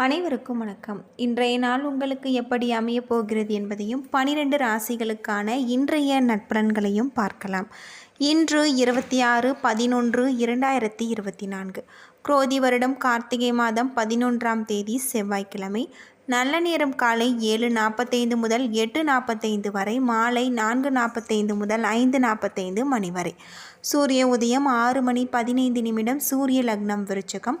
அனைவருக்கும் வணக்கம். இன்றைய நாள் உங்களுக்கு எப்படி அமையப் போகிறது என்பதையும் பனிரெண்டு ராசிகளுக்கான இன்றைய நட்பலன்களையும் பார்க்கலாம். இன்று இருபத்தி ஆறு பதினொன்று இரண்டாயிரத்தி இருபத்தி நான்கு குரோதி வருடம் கார்த்திகை மாதம் பதினொன்றாம் தேதி செவ்வாய்க்கிழமை. நல்ல நேரம் காலை ஏழு நாற்பத்தைந்து முதல் எட்டு நாற்பத்தைந்து வரை மாலை நான்கு நாற்பத்தைந்து முதல் ஐந்து நாற்பத்தைந்து மணி வரை. சூரிய உதயம் ஆறு மணி பதினைந்து நிமிடம் சூரிய லக்னம் விருச்சகம்.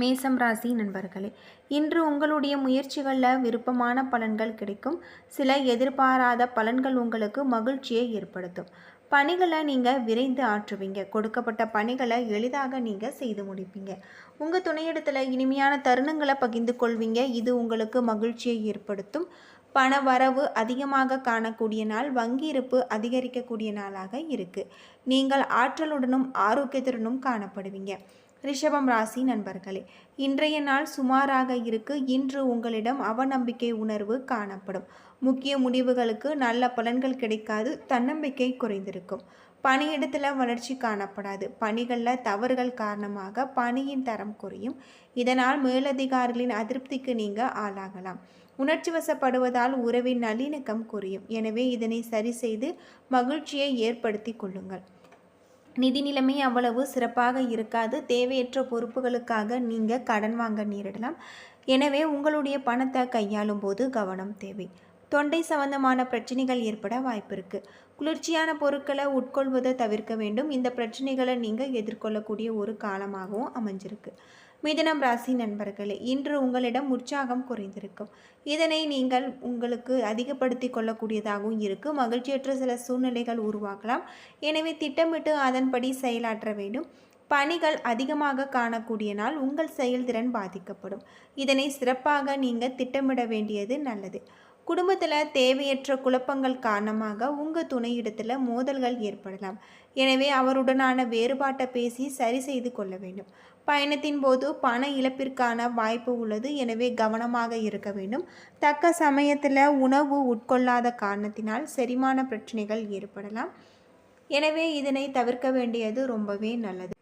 மேசம் ராசி நண்பர்களே இன்று உங்களுடைய முயற்சிகளில் விருப்பமான பலன்கள் கிடைக்கும். சில எதிர்பாராத பலன்கள் உங்களுக்கு மகிழ்ச்சியை ஏற்படுத்தும். பணிகளை நீங்கள் விரைந்து ஆற்றுவீங்க. கொடுக்கப்பட்ட பணிகளை எளிதாக நீங்கள் செய்து முடிப்பீங்க. உங்கள் துணையிடத்தில் இனிமையான தருணங்களை பகிர்ந்து கொள்வீங்க. இது உங்களுக்கு மகிழ்ச்சியை ஏற்படுத்தும். பண வரவு அதிகமாக காணக்கூடிய நாள் வங்கி இருப்பு அதிகரிக்கக்கூடிய நாளாக இருக்குது நீங்கள் ஆற்றலுடனும் ஆரோக்கியத்துடனும் காணப்படுவீங்க. ரிஷபம் ராசி நண்பர்களே இன்றைய நாள் சுமாராக இருக்கு. இன்று உங்களிடம் அவநம்பிக்கை உணர்வு காணப்படும். முக்கிய முடிவுகளுக்கு நல்ல பலன்கள் கிடைக்காது தன்னம்பிக்கை குறைந்திருக்கும். பணியிடத்தில் வளர்ச்சி காணப்படாது. பணிகளில் தவறுகள் காரணமாக பணியின் தரம் குறையும். இதனால் மேலதிகாரிகளின் அதிருப்திக்கு நீங்கள் ஆளாகலாம். உணர்ச்சி வசப்படுவதால் உறவின் நல்லிணக்கம் குறையும். எனவே இதனை சரி செய்து மகிழ்ச்சியை ஏற்படுத்தி கொள்ளுங்கள். நிதி நிலைமை அவ்வளவு சிறப்பாக இருக்காது. தேவையற்ற பொறுப்புகளுக்காக நீங்கள் கடன் வாங்க நேரிடலாம். எனவே உங்களுடைய பணத்தை கையாளும் போது கவனம் தேவை. தொண்டை சம்பந்தமான பிரச்சனைகள் ஏற்பட வாய்ப்பு இருக்குது குளிர்ச்சியான பொருட்களை உட்கொள்வதை தவிர்க்க வேண்டும். இந்த பிரச்சனைகளை நீங்கள் எதிர்கொள்ளக்கூடிய ஒரு காலமாகவும் அமைஞ்சிருக்கு. மிதனம் ராசி நண்பர்களே இன்று உங்களிடம் உற்சாகம் குறைந்திருக்கும். இதனை நீங்கள் உங்களுக்கு அதிகப்படுத்தி கொள்ளக்கூடியதாகவும் இருக்கும். மகிழ்ச்சியற்ற சில சூழ்நிலைகள் உருவாகலாம். எனவே திட்டமிட்டு அதன்படி செயலாற்ற வேண்டும். பணிகள் அதிகமாக காணக்கூடிய நாள் உங்கள் செயல்திறன் பாதிக்கப்படும். இதனை சிறப்பாக நீங்கள் திட்டமிட வேண்டியது நல்லது. குடும்பத்தில் தேவையற்ற குழப்பங்கள் காரணமாக உங்கள் துணையிடத்தில் மோதல்கள் ஏற்படலாம். எனவே அவருடனான வேறுபாட்டை பேசி சரி செய்து கொள்ள வேண்டும். பயணத்தின் போது பண இழப்பிற்கான வாய்ப்பு உள்ளது. எனவே கவனமாக இருக்க வேண்டும். தக்க சமயத்தில் உணவு உட்கொள்ளாத காரணத்தினால் செரிமான பிரச்சனைகள் ஏற்படலாம். எனவே இதனை தவிர்க்க வேண்டியது ரொம்பவே நல்லது.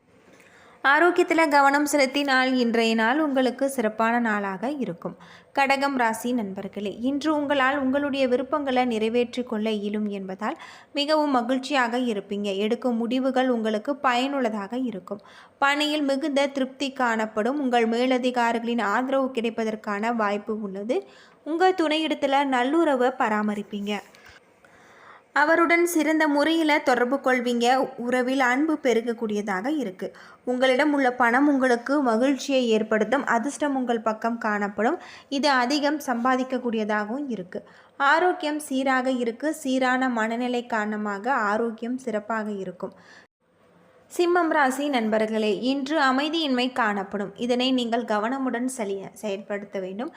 ஆரோக்கியத்தில் கவனம் செலுத்தினால் இன்றைய நாள் உங்களுக்கு சிறப்பான நாளாக இருக்கும். கடகம் ராசி நண்பர்களே இன்று உங்களால் உங்களுடைய விருப்பங்களை நிறைவேற்றிக் கொள்ள இயலும் என்பதால் மிகவும் மகிழ்ச்சியாக இருப்பீங்க. எடுக்கும் முடிவுகள் உங்களுக்கு பயனுள்ளதாக இருக்கும். பணியில் மிகுந்த திருப்தி காணப்படும். உங்கள் மேலதிகாரிகளின் ஆதரவு கிடைப்பதற்கான வாய்ப்பு உள்ளது. உங்கள் துணையிடத்தில் நல்லுறவை பராமரிப்பீங்க. அவருடன் சிறந்த முறையில் தொடர்பு கொள்வீங்க. உறவில் அன்பு பெருகக்கூடியதாக இருக்குது உங்களிடம் உள்ள பணம் உங்களுக்கு மகிழ்ச்சியை ஏற்படுத்தும் அதிர்ஷ்டம் உங்கள் பக்கம் காணப்படும். இது அதிகம் சம்பாதிக்கக்கூடியதாகவும் இருக்குது ஆரோக்கியம் சீராக இருக்குது சீரான மனநிலை காரணமாக ஆரோக்கியம் சிறப்பாக இருக்கும். சிம்மம் ராசி நண்பர்களே இன்று அமைதியின்மை காணப்படும். இதனை நீங்கள் கவனமுடன் செலிய செயற்படுத்த வேண்டும்.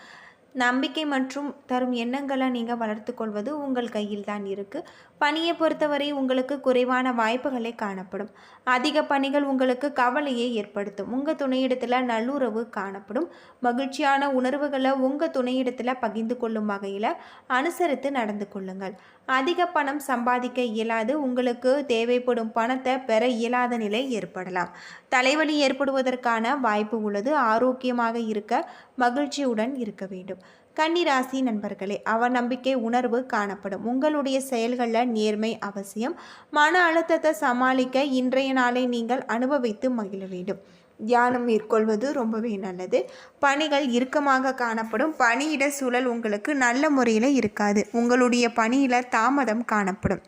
நம்பிக்கை மற்றும் தரும் எண்ணங்களை நீங்கள் வளர்த்து கொள்வது உங்கள் கையில் தான் இருக்குது பணியை பொறுத்தவரை உங்களுக்கு குறைவான வாய்ப்புகளே காணப்படும். அதிக பணிகள் உங்களுக்கு கவலையை ஏற்படுத்தும். உங்கள் துணையிடத்தில் நல்லுறவு காணப்படும். மகிழ்ச்சியான உணர்வுகளை உங்கள் துணையிடத்தில் பகிர்ந்து கொள்ளும் வகையில் அனுசரித்து நடந்து கொள்ளுங்கள். அதிக பணம் சம்பாதிக்க இயலாது. உங்களுக்கு தேவைப்படும் பணத்தை பெற இயலாத நிலை ஏற்படலாம். தலைவலி ஏற்படுவதற்கான வாய்ப்பு உள்ளது. ஆரோக்கியமாக இருக்க மகிழ்ச்சியுடன் இருக்க வேண்டும். கன்னிராசி நண்பர்களே அவநம்பிக்கை உணர்வு காணப்படும். உங்களுடைய செயல்களில் நேர்மை அவசியம். மன அழுத்தத்தை சமாளிக்க இன்றைய நாளை நீங்கள் அனுபவித்து மகிழ வேண்டும். தியானம் மேற்கொள்வது ரொம்பவே நல்லது. பணிகள் இறுக்கமாக காணப்படும். பணியிட சூழல் உங்களுக்கு நல்ல முறையில் இருக்காது. உங்களுடைய பணியில் தாமதம் காணப்படும்.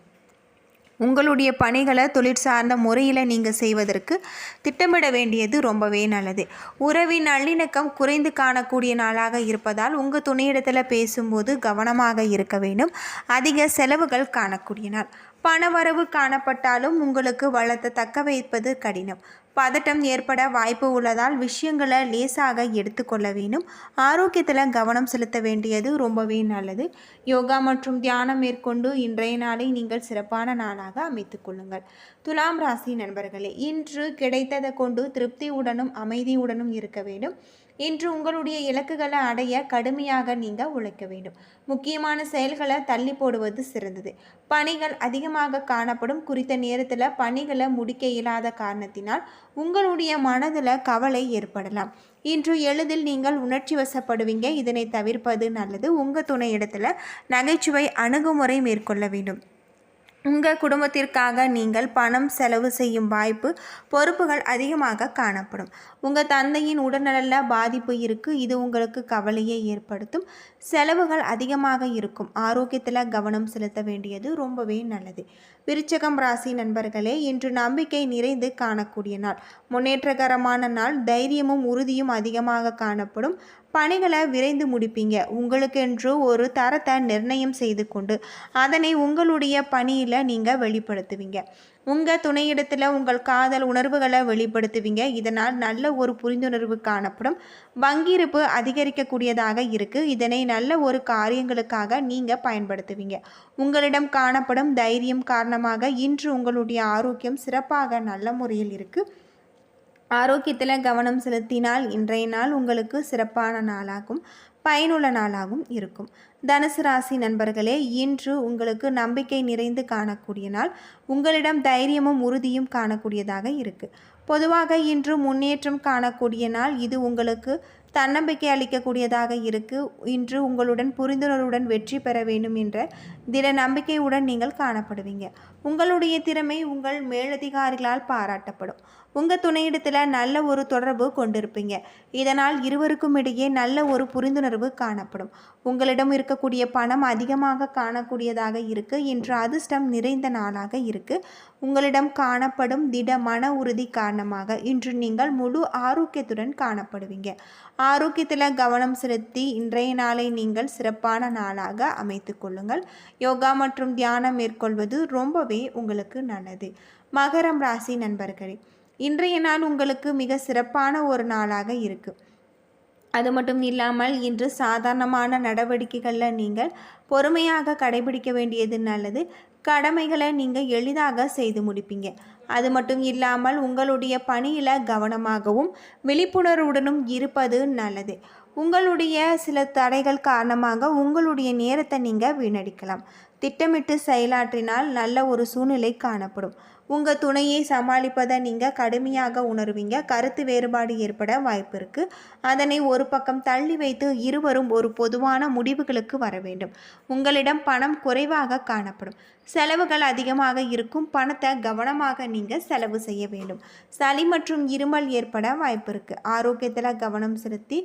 உங்களுடைய பணிகளை தொழிற்சார்ந்த முறையில் நீங்கள் செய்வதற்கு திட்டமிட வேண்டியது ரொம்பவே நல்லது. உறவின் நல்லிணக்கம் குறைந்து காணக்கூடிய நாளாக இருப்பதால் உங்கள் துணையிடத்தில் பேசும்போது கவனமாக இருக்க வேண்டும். அதிக செலவுகள் காணக்கூடிய நாள். பணவரவு காணப்பட்டாலும் உங்களுக்கு வளத்தை தக்க வைப்பது கடினம். பதட்டம் ஏற்பட வாய்ப்பு உள்ளதால் விஷயங்களை லேசாக எடுத்துக்கொள்ள வேண்டும். ஆரோக்கியத்தில் கவனம் செலுத்த வேண்டியது ரொம்பவே நல்லது. யோகா மற்றும் தியானம் மேற்கொண்டு இன்றைய நாளை நீங்கள் சிறப்பான நாளாக அமைத்துக் கொள்ளுங்கள். துலாம் ராசி நண்பர்களே இன்று கிடைத்ததை கொண்டு திருப்தியுடனும் அமைதியுடனும் இருக்க வேண்டும். இன்று உங்களுடைய இலக்குகளை அடைய கடுமையாக நீங்கள் உழைக்க வேண்டும். முக்கியமான செயல்களை தள்ளி போடுவது சிறந்தது. பணிகள் அதிகமாக காணப்படும். குறித்த நேரத்தில் பணிகளை முடிக்க இயலாத காரணத்தினால் உங்களுடைய மனதில் கவலை ஏற்படலாம். இன்று எளிதில் நீங்கள் உணர்ச்சி வசப்படுவீங்க. இதனை தவிர்ப்பது நல்லது. உங்கள் துணை இடத்துல நகைச்சுவை அணுகுமுறை மேற்கொள்ள வேண்டும். உங்கள் குடும்பத்திற்காக நீங்கள் பணம் செலவு செய்யும் வாய்ப்பு பொறுப்புகள் அதிகமாக காணப்படும். உங்கள் தந்தையின் உடல்நல பாதிப்பு இருக்குது இது உங்களுக்கு கவலையை ஏற்படுத்தும். செலவுகள் அதிகமாக இருக்கும். ஆரோக்கியத்தில் கவனம் செலுத்த வேண்டியது ரொம்பவே நல்லது. விருச்சகம் ராசி நண்பர்களே இன்று நம்பிக்கை நிறைந்து காணக்கூடிய நாள். முன்னேற்றகரமான நாள். தைரியமும் உறுதியும் அதிகமாக காணப்படும். பணிகளை விரைந்து முடிப்பீங்க. உங்களுக்கென்று ஒரு தரத்தை நிர்ணயம் செய்து கொண்டு அதனை உங்களுடைய பணியில் நீங்கள் வெளிப்படுத்துவீங்க. உங்கள் துணையிடத்தில் உங்கள் காதல் உணர்வுகளை வெளிப்படுத்துவீங்க. இதனால் நல்ல ஒரு புரிந்துணர்வு காணப்படும். வங்கியிருப்பு அதிகரிக்கக்கூடியதாக இருக்குது இதனை நல்ல ஒரு காரியங்களுக்காக நீங்கள் பயன்படுத்துவீங்க. உங்களிடம் காணப்படும் தைரியம் காரணமாக இன்று உங்களுடைய ஆரோக்கியம் சிறப்பாக நல்ல முறையில் இருக்குது ஆரோக்கியத்தில் கவனம் செலுத்தினால் இன்றைய நாள் உங்களுக்கு சிறப்பான நாளாகும். பயனுள்ள நாளாகவும் இருக்கும். தனுசு ராசி நண்பர்களே இன்று உங்களுக்கு நம்பிக்கை நிறைந்து காணக்கூடிய நாள். உங்களிடம் தைரியமும் உறுதியும் காணக்கூடியதாக இருக்குது பொதுவாக இன்று முன்னேற்றம் காணக்கூடிய நாள். இது உங்களுக்கு தன்னம்பிக்கை அளிக்கக்கூடியதாக இருக்கு. இன்று உங்களுடன் புரிந்துணர்வுடன் வெற்றி பெற வேண்டும் என்ற திட நம்பிக்கையுடன் நீங்கள் காணப்படுவீங்க. உங்களுடைய திறமை உங்கள் மேலதிகாரிகளால் பாராட்டப்படும். உங்கள் துணையிடத்தில் நல்ல ஒரு தொடர்பு கொண்டிருப்பீங்க. இதனால் இருவருக்கும் இடையே நல்ல ஒரு புரிந்துணர்வு காணப்படும். உங்களிடம் இருக்கக்கூடிய பணம் அதிகமாக காணக்கூடியதாக இருக்குது இன்று அதிர்ஷ்டம் நிறைந்த நாளாக இருக்குது உங்களிடம் காணப்படும் திட மன உறுதி காரணமாக இன்று நீங்கள் முழு ஆரோக்கியத்துடன் காணப்படுவீங்க. ஆரோக்கியத்தில் கவனம் செலுத்தி இன்றைய நாளை நீங்கள் சிறப்பான நாளாக அமைத்து கொள்ளுங்கள். யோகா மற்றும் தியானம் மேற்கொள்வது ரொம்பவே உங்களுக்கு நல்லது. மகரம் ராசி நண்பர்களே இன்றைய நாள் உங்களுக்கு மிக சிறப்பான ஒரு நாளாக இருக்குது அது மட்டும் இல்லாமல் இன்று சாதாரணமான நடவடிக்கைகளில் நீங்கள் பொறுமையாக கடைபிடிக்க வேண்டியது நல்லது. கடமைகளை நீங்கள் எளிதாக செய்து முடிப்பீங்க. அது மட்டும் இல்லாமல் உங்களுடைய பணியில் கவனமாகவும் விழிப்புணர்வுடனும் இருப்பது நல்லது. உங்களுடைய சில தடைகள் காரணமாக உங்களுடைய நேரத்தை நீங்கள் வீணடிக்கலாம். திட்டமிட்டு செயலாற்றினால் நல்ல ஒரு சூழ்நிலை காணப்படும். உங்கள் துணையை சமாளிப்பதை நீங்கள் கடுமையாக உணர்வீங்க. கருத்து வேறுபாடு ஏற்பட வாய்ப்பு இருக்குது அதனை ஒரு பக்கம் தள்ளி வைத்து இருவரும் ஒரு பொதுவான முடிவுகளுக்கு வர வேண்டும். உங்களிடம் பணம் குறைவாக காணப்படும். செலவுகள் அதிகமாக இருக்கும். பணத்தை கவனமாக நீங்கள் செலவு செய்ய வேண்டும். சளி மற்றும் இருமல் ஏற்பட வாய்ப்பு இருக்குது ஆரோக்கியத்தில் கவனம் செலுத்தி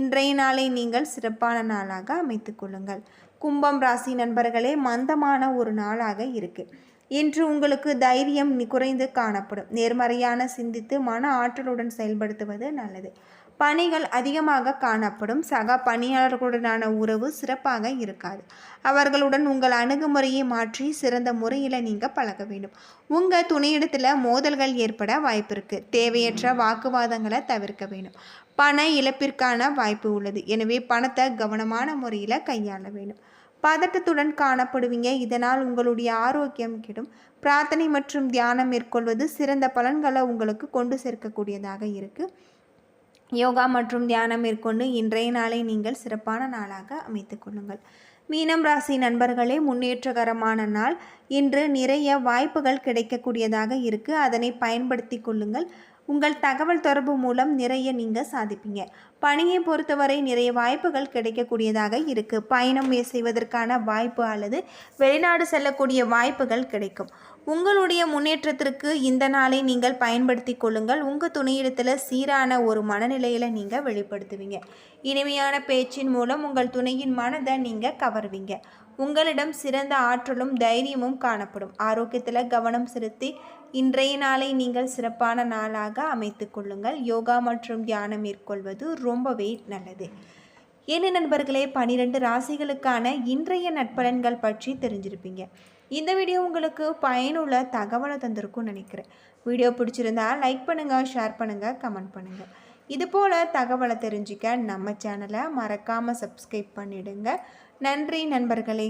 இன்றைய நாளை நீங்கள் சிறப்பான நாளாக அமைத்து கொள்ளுங்கள். கும்பம் ராசி நண்பர்களே மந்தமான ஒரு நாளாக இருக்குது இன்று உங்களுக்கு தைரியம் குறைந்து காணப்படும். நேர்மறையான சிந்தித்து மன ஆற்றலுடன் செயல்படுத்துவது நல்லது. பணிகள் அதிகமாக காணப்படும். சக பணியாளர்களுடனான உறவு சிறப்பாக இருக்காது. அவர்களுடன் உங்கள் அணுகுமுறையை மாற்றி சிறந்த முறையில் நீங்கள் பழக வேண்டும். உங்கள் துணையிடத்தில் மோதல்கள் ஏற்பட வாய்ப்பு இருக்குது தேவையற்ற வாக்குவாதங்களை தவிர்க்க வேண்டும். பண இழப்பிற்கான வாய்ப்பு உள்ளது. எனவே பணத்தை கவனமான முறையில் கையாள வேண்டும். பதட்டத்துடன் காணப்படுவீங்க. இதனால் உங்களுடைய ஆரோக்கியம் கெடும். பிரார்த்தனை மற்றும் தியானம் மேற்கொள்வது சிறந்த பலன்களை உங்களுக்கு கொண்டு சேர்க்கக்கூடியதாக இருக்குது யோகா மற்றும் தியானம் மேற்கொண்டு இன்றைய நாளை நீங்கள் சிறப்பான நாளாக அமைத்து கொள்ளுங்கள். மீனம் ராசி நண்பர்களே முன்னேற்றகரமான நாள். இன்று நிறைய வாய்ப்புகள் கிடைக்கக்கூடியதாக இருக்குது அதனை பயன்படுத்தி கொள்ளுங்கள். உங்கள் தகவல் தொடர்பு மூலம் நிறைய நீங்கள் சாதிப்பீங்க. பணியை பொறுத்தவரை நிறைய வாய்ப்புகள் கிடைக்கக்கூடியதாக இருக்குது பயணம் செய்வதற்கான வாய்ப்பு அல்லது வெளிநாடு செல்லக்கூடிய வாய்ப்புகள் கிடைக்கும். உங்களுடைய முன்னேற்றத்திற்கு இந்த நாளை நீங்கள் பயன்படுத்தி கொள்ளுங்கள். உங்கள் துணையிடத்தில் சீரான ஒரு மனநிலையில் நீங்கள் வெளிப்படுத்துவீங்க. இனிமையான பேச்சின் மூலம் உங்கள் துணையின் மனதை நீங்கள் கவர்வீங்க. உங்களிடம் சிறந்த ஆற்றலும் தைரியமும் காணப்படும். ஆரோக்கியத்தில் கவனம் செலுத்தி இன்றைய நாளை நீங்கள் சிறப்பான நாளாக அமைத்து கொள்ளுங்கள். யோகா மற்றும் தியானம் மேற்கொள்வது ரொம்பவே நல்லது. என்ன நண்பர்களே பனிரெண்டு ராசிகளுக்கான இன்றைய நட்பலன்கள் பற்றி தெரிஞ்சிருப்பீங்க. இந்த வீடியோ உங்களுக்கு பயனுள்ள தகவலை தந்திருக்கும்னு நினைக்கிறேன். வீடியோ பிடிச்சிருந்தா லைக் பண்ணுங்கள் ஷேர் பண்ணுங்கள் கமெண்ட் பண்ணுங்கள் இதுபோல் தகவலை தெரிஞ்சுக்க நம்ம சேனலை மறக்காமல் சப்ஸ்கிரைப் பண்ணிடுங்க. நன்றி நண்பர்களே.